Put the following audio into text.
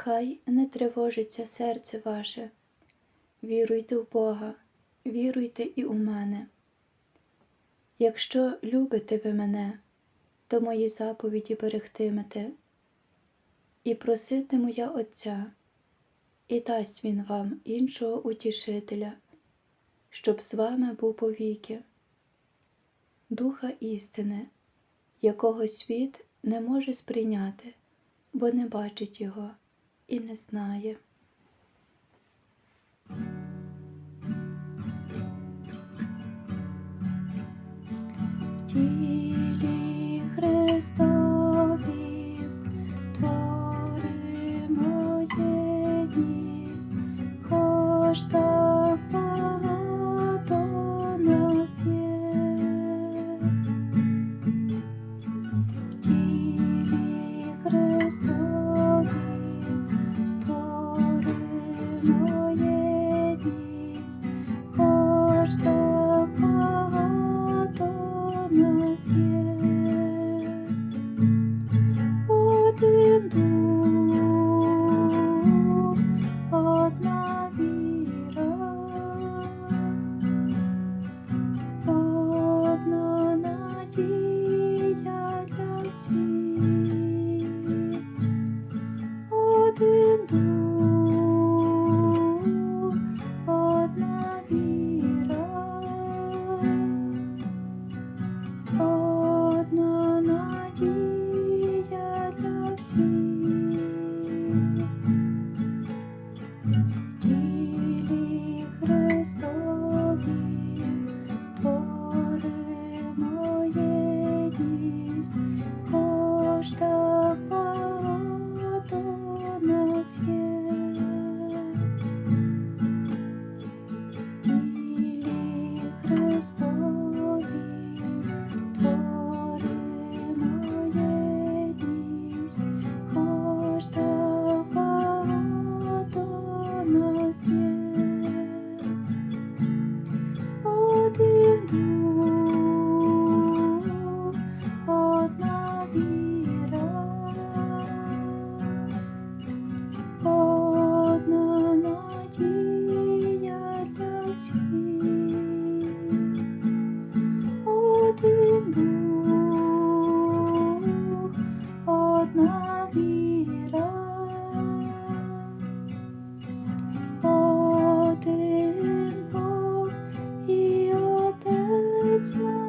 Хай не тривожиться серце ваше, віруйте в Бога, віруйте і у мене. Якщо любите ви мене, то мої заповіді берегтимете, і проситиму я Отця, і дасть Він вам іншого утішителя, щоб з вами був повіки, Духа істини, якого світ не може сприйняти, бо не бачить його і не знає. Тілі Христові творимо єдність, хоч так багато нас є. В тілі Христові Дух, одна віра, одна надія для всіх, один дух, одна віра, одна надія для тілі Христові творимо єдність, хоч так багато нас є. Тілі Христові нас є один дух, одна віра, одна надія для всіх, один дух. Christ.